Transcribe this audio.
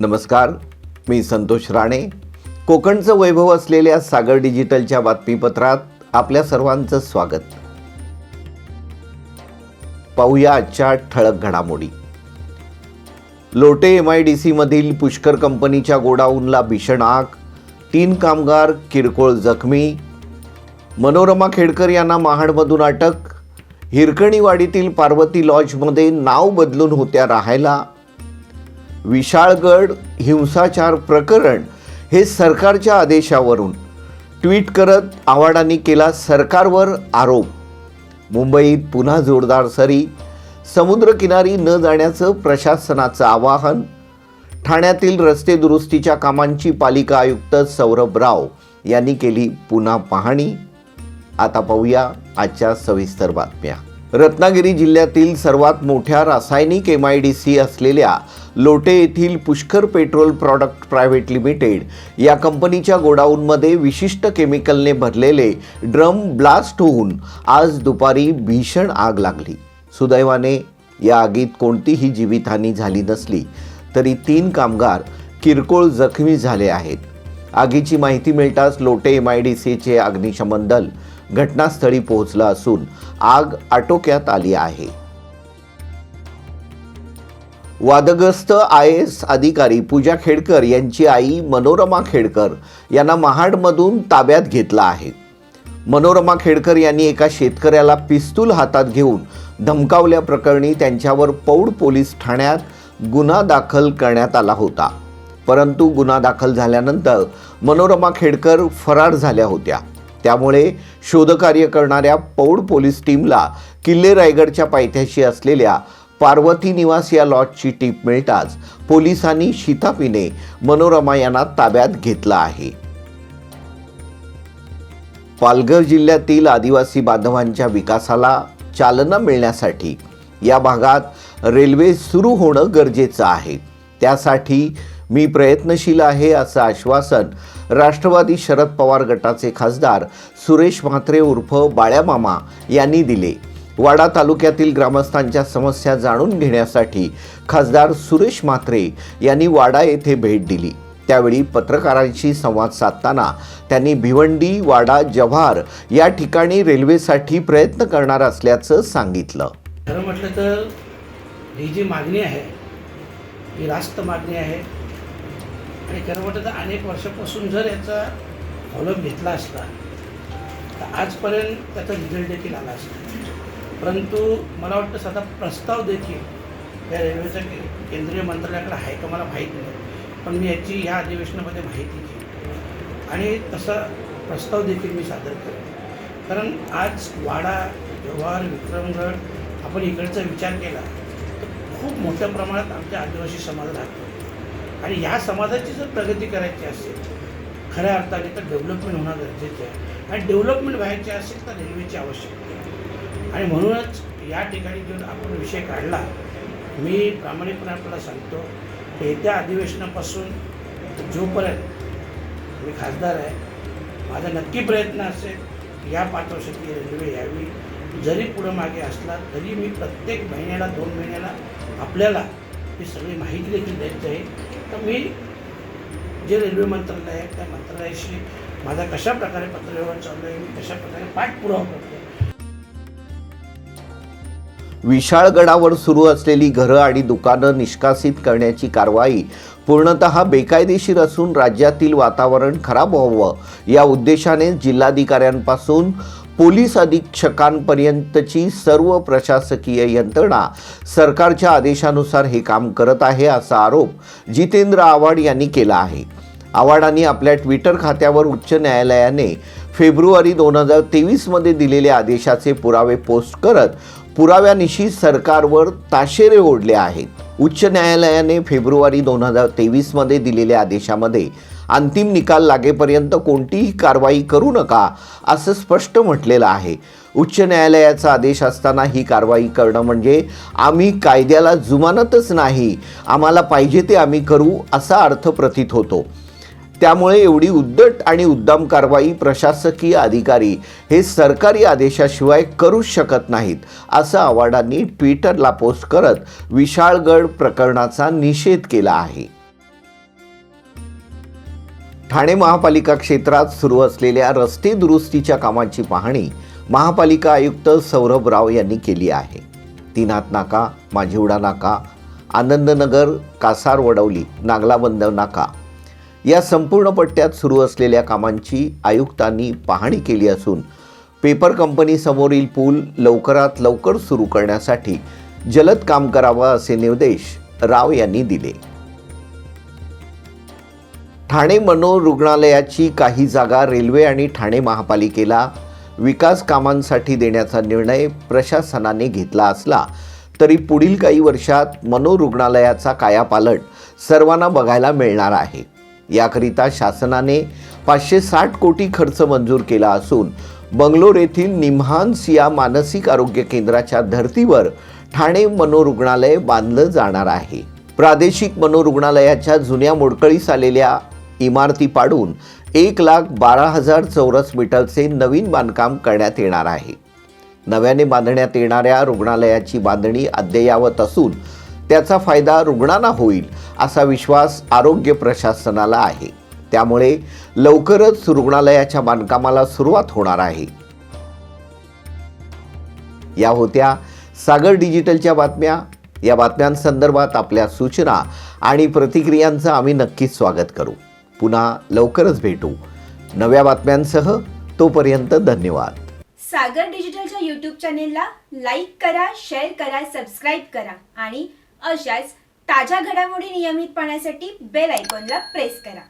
नमस्कार मी संतोष राणे. कोकणचं वैभव असलेल्या सागर डिजिटलच्या बातमीपत्रात आपल्या सर्वांचं स्वागत. पाहूया आजच्या ठळक घडामोडी. लोटे एम आय डी सीमधील पुष्कर कंपनीच्या गोडाऊनला भीषण आग तीन कामगार किरकोळ जखमी. मनोरमा खेडकर यांना महाडमधून अटक हिरकणीवाडीतील पार्वती लॉजमध्ये नाव बदलून होत्या राहायला. विशाळगड हिंसाचार प्रकरण हे सरकारच्या आदेशावरून ट्विट करत आव्हाडांनी केला सरकारवर आरोप. मुंबईत पुन्हा जोरदार सरी समुद्रकिनारी न जाण्याचं प्रशासनाचं आवाहन ठाण्यातील रस्ते दुरुस्तीच्या कामांची पालिका आयुक्त सौरभ राव यांनी केली पुन्हा पाहणी. आता पाहूया आजच्या सविस्तर बातम्या. रत्नागिरी जिल्ह्यातील सर्वात मोठ्या रासायनिक एम आय डी सी असलेल्या लोटे येथील Pushkar petrol product private limited या कंपनीच्या गोडाऊनमध्ये विशिष्ट केमिकलने भरलेले ड्रम ब्लास्ट होऊन आज दुपारी भीषण आग लागली. सुदैवाने या आगीत कोणतीही जीवितहानी झाली नसली तरी तीन कामगार किरकोळ जखमी झाले आहेत. आगीची माहिती मिळताच लोटे एम आय डी सीचे अग्निशमन दल घटनास्थळी पोहोचला असून आग आटोक्यात आली आहे. वादग्रस्त आय एस अधिकारी पूजा खेडकर यांची आई मनोरमा खेडकर यांना महाडमधून ताब्यात घेतला आहे. मनोरमा खेडकर यांनी एका शेतकऱ्याला पिस्तूल हातात घेऊन धमकावल्याप्रकरणी त्यांच्यावर पौड पोलीस ठाण्यात गुन्हा दाखल करण्यात आला होता. परंतु गुन्हा दाखल झाल्यानंतर मनोरमा खेडकर फरार झाल्या होत्या. त्यामुळे शोधकार्य करणाऱ्या पौड पोलीस टीमला किल्ले रायगडच्या पायथ्याशी असलेल्या पार्वती निवास या लॉजची टीप मिळताच पोलिसांनी शितापीने मनोरमा यांना ताब्यात घेतला आहे. पालघर जिल्ह्यातील आदिवासी बांधवांच्या विकासाला चालना मिळण्यासाठी या भागात रेल्वे सुरू होणं गरजेचं आहे. त्यासाठी मी प्रयत्नशील आहे असं आश्वासन राष्ट्रवादी शरद पवार गटाचे खासदार सुरेश म्हात्रे उर्फ बाळ्यामामा यांनी दिले. वाडा तालुक्यातील ग्रामस्थांच्या समस्या जाणून घेण्यासाठी खासदार सुरेश म्हात्रे यांनी वाडा येथे भेट दिली. त्यावेळी पत्रकारांशी संवाद साधताना त्यांनी भिवंडी वाडा जव्हार या ठिकाणी रेल्वेसाठी प्रयत्न करणार असल्याचं सांगितलं. खरं म्हटलं तर ही जी मागणी आहे ही रास्त मागणी आहे आणि खरं म्हटलं तर अनेक वर्षापासून जर याचा अवलंब घेतला असता तर आजपर्यंत त्याचा रिझल्ट देखील आला असता. परंतु मला वाटतं साधा प्रस्ताव देखील या रेल्वेच्या केंद्रीय मंत्रालयाकडे आहे का मला माहीत नाही. पण मी याची या अधिवेशनामध्ये माहिती घेईन. आणि तसा प्रस्ताव देखील मी सादर करेन. कारण आज वाडा व्यवहार विक्रमगड आपण इकडचा विचार केला तर खूप मोठ्या प्रमाणात आमच्या आदिवासी समाज राहतो. आणि या समाजाची जर प्रगती करायची असेल खऱ्या अर्थाने तर डेव्हलपमेंट होणं गरजेचं आहे. आणि डेव्हलपमेंट व्हायची असेल तर रेल्वेची आवश्यकता आहे. आणि म्हणूनच या ठिकाणी जो आपण विषय काढला मी प्रामाणिकपणे आपल्याला सांगतो की येत्या अधिवेशनापासून जोपर्यंत मी खासदार आहे माझा नक्की प्रयत्न असेल या पाच वर्षाची रेल्वे यावी. जरी पुढं मागे असला तरी मी प्रत्येक महिन्याला दोन महिन्याला आपल्याला ही सगळी माहिती देखील द्यायची आहे. तर मी जे रेल्वे मंत्रालय आहे त्या मंत्रालयाशी माझा कशा प्रकारे पत्रव्यवहार चालू आहे मी कशा प्रकारे पाठपुरावा करतो विशाळगडावर सुरू असलेली घरं आणि दुकानं निष्कासित करण्याची कारवाई पूर्णत बेकायदेशीर असून राज्यातील वातावरण खराब व्हावं या उद्देशाने जिल्हाधिकाऱ्यांपासून पोलीस अधीक्षकांपर्यंतची सर्व प्रशासकीय यंत्रणा सरकारच्या आदेशानुसार हे काम करत आहे असा आरोप जितेंद्र आव्हाड यांनी केला आहे. आव्हाडांनी आपल्या ट्विटर खात्यावर उच्च न्यायालयाने फेब्रुवारी दोन हजार तेवीसमध्ये दिलेल्या आदेशाचे पुरावे पोस्ट करत पुराव्यानिशी सरकारवर ताशेरे ओढले आहेत. उच्च न्यायालयाने फेब्रुवारी दोन हजार तेवीसमध्ये दिलेल्या आदेशामध्ये अंतिम निकाल लागेपर्यंत कोणतीही कारवाई करू नका असं स्पष्ट म्हटलेलं आहे. उच्च न्यायालयाचा आदेश असताना ही कारवाई करणं म्हणजे आम्ही कायद्याला जुमानतच नाही आम्हाला पाहिजे ते आम्ही करू असा अर्थ प्रतीत होतो. त्यामुळे एवढी उद्धट आणि उद्दाम कारवाई प्रशासकीय अधिकारी हे सरकारी आदेशाशिवाय करूच शकत नाहीत असं आव्हाडांनी ट्विटरला पोस्ट करत विशाळगड प्रकरणाचा निषेध केला आहे. ठाणे महापालिका क्षेत्रात सुरू असलेल्या रस्ते दुरुस्तीच्या कामाची पाहणी महापालिका आयुक्त सौरभ राव यांनी केली आहे. तीनाथ नाका माझिवडा नाका आनंदनगर कासार वडवली नागलाबंद नाका या संपूर्ण पट्ट्यात सुरू असलेल्या कामांची आयुक्तांनी पाहणी केली असून पेपर कंपनीसमोरील पूल लवकरात लवकर सुरू करण्यासाठी जलद काम करावं असे निर्देश राव यांनी दिले. ठाणे मनोरुग्णालयाची काही जागा रेल्वे आणि ठाणे महापालिकेला विकास कामांसाठी देण्याचा निर्णय प्रशासनाने घेतला असला तरी पुढील काही वर्षात मनोरुग्णालयाचा कायापालट सर्वांना बघायला मिळणार आहे. याकरिता शासनाने पाचशे साठ कोटी खर्च मंजूर केला असून बंगलोर येथील निम्हान्स या मानसिक आरोग्य केंद्राच्या धर्तीवर ठाणे मनोरुग्णालय बांधलं जाणार आहे. प्रादेशिक मनोरुग्णालयाच्या जुन्या मोडकळीस आलेल्या इमारती पाडून एक लाख बारा हजार चौरस मीटरचे नवीन बांधकाम करण्यात येणार आहे. नव्याने बांधण्यात येणाऱ्या रुग्णालयाची बांधणी अद्ययावत असून त्याचा फायदा रुग्णांना होईल असा विश्वास आरोग्य प्रशासनाला आहे. त्यामुळे लवकरच रुग्णालयाच्या बांधकामाला सुरुवात होणार आहे. या होत्या सागर डिजिटलच्या बातम्या. या बातम्यांसंदर्भात आपल्या सूचना आणि प्रतिक्रियांचं आम्ही नक्कीच स्वागत करू. पुन्हा लवकरच भेटू. नव्या बातम्यांसह तोपर्यंत धन्यवाद. सागर डिजिटलच्या यूट्यूब चॅनेलला लाईक करा शेअर करा सबस्क्राईब करा आणि अशाच ताज्या घडामोडी नियमित पाहण्यासाठी बेल आयकॉनला प्रेस करा.